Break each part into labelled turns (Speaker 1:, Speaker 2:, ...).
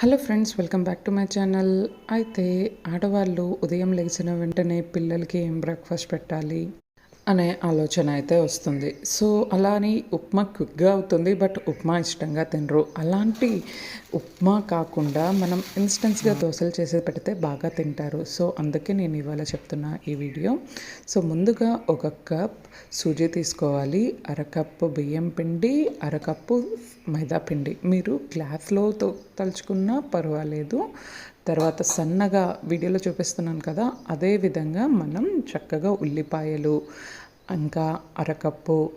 Speaker 1: Hello friends welcome back to my channel. అయితే ఆడవాళ్ళు ఉదయం లేచిన వెంటనే పిల్లలకి ఏం బ్రేక్ఫాస్ట్ పెట్టాలి? అనే ఆలోచన అయితే వస్తుంది. సో అలా అని ఉప్మా క్విక్గా అవుతుంది బట్ ఉప్మా ఇష్టంగా తినరు. అలాంటి ఉప్మా కాకుండా మనం ఇన్స్టెంట్స్గా దోశలు చేసి పెడితే బాగా తింటారు. సో అందుకే నేను ఇవాళ చెప్తున్నా ఈ వీడియో. సో ముందుగా ఒక కప్ సూజీ తీసుకోవాలి అరకప్పు బియ్యం పిండి అరకప్పు మైదా పిండి. మీరు గ్లాస్లో తలుచుకున్నా పర్వాలేదు. తర్వాత సన్నగా వీడియోలో చూపిస్తున్నాను కదా అదే విధంగా మనం చక్కగా ఉల్లిపాయలు ఇంకా అరకప్పు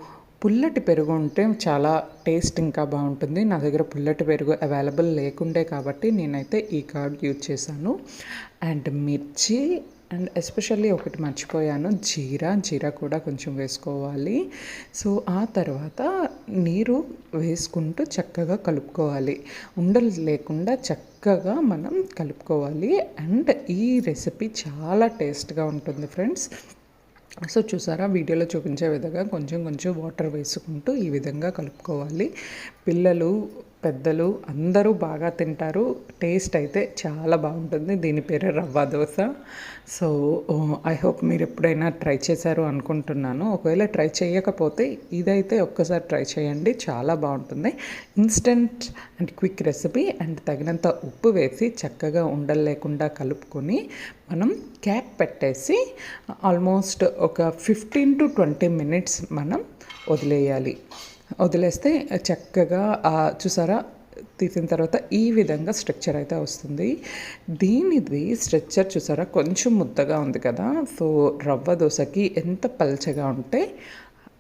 Speaker 1: పుల్లటి పెరుగు ఉంటే చాలా టేస్ట్ ఇంకా బాగుంటుంది. నా దగ్గర పుల్లటి పెరుగు అవైలబుల్ లేకుండే కాబట్టి నేనైతే ఈ కార్డ్ యూజ్ చేశాను. అండ్ మిర్చి అండ్ ఎస్పెషల్లీ ఒకటి మర్చిపోయాను జీరా. జీరా కూడా కొంచెం వేసుకోవాలి. సో ఆ తర్వాత నీరు వేసుకుంటూ చక్కగా కలుపుకోవాలి. ఉండలు లేకుండా చక్కగా మనం కలుపుకోవాలి. అండ్ ఈ రెసిపీ చాలా టేస్ట్గా ఉంటుంది ఫ్రెండ్స్. సో చూసారా? వీడియోలో చూపించే విధంగా కొంచెం కొంచెం వాటర్ వేసుకుంటూ ఈ విధంగా కలుపుకోవాలి. పిల్లలు పెద్దలు అందరూ బాగా తింటారు. టేస్ట్ అయితే చాలా బాగుంటుంది. దీని పేరు rava dosa. So I hope మీరు ఎప్పుడైనా ట్రై చేశారు అనుకుంటున్నాను. ఒకవేళ ట్రై చేయకపోతే ఇదైతే ఒక్కసారి ట్రై చేయండి. చాలా బాగుంటుంది. Instant and quick recipe and తగినంత ఉప్పు వేసి చక్కగా ఉండలు లేకుండా కలుపుకొని మనం క్యాప్ పెట్టేసి ఆల్మోస్ట్ ఒక ఫిఫ్టీన్ టు ట్వంటీ మినిట్స్ మనం వదిలేయాలి. వదిలేస్తే చక్కగా చూసారా? తీసిన తర్వాత ఈ విధంగా స్ట్రక్చర్ అయితే వస్తుంది. దీనిది స్ట్రక్చర్ చూసారా? కొంచెం ముద్దగా ఉంది కదా? సో రవ్వ దోశకి ఎంత పల్చగా ఉంటే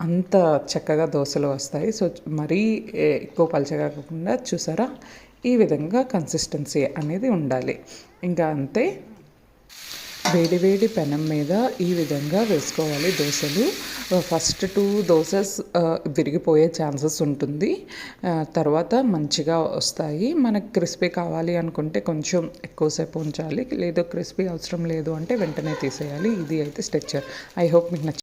Speaker 1: అంత చక్కగా దోశలు వస్తాయి. సో మరీ ఎక్కువ పలచగా కాకుండా చూసారా? ఈ విధంగా కన్సిస్టెన్సీ అనేది ఉండాలి. ఇంకా అంతే. వేడి వేడి పెనం మీద ఈ విధంగా వేసుకోవాలి దోశలు. ఫస్ట్ టూ దోసెస్ విరిగిపోయే ఛాన్సెస్ ఉంటుంది. తర్వాత మంచిగా వస్తాయి. మనకు క్రిస్పీ కావాలి అనుకుంటే కొంచెం ఎక్కువసేపు ఉంచాలి. లేదు క్రిస్పీ అవసరం లేదు అంటే వెంటనే తీసేయాలి. ఇది అయితే స్ట్రక్చర్ ఐ హోప్ మీకు నచ్చింది.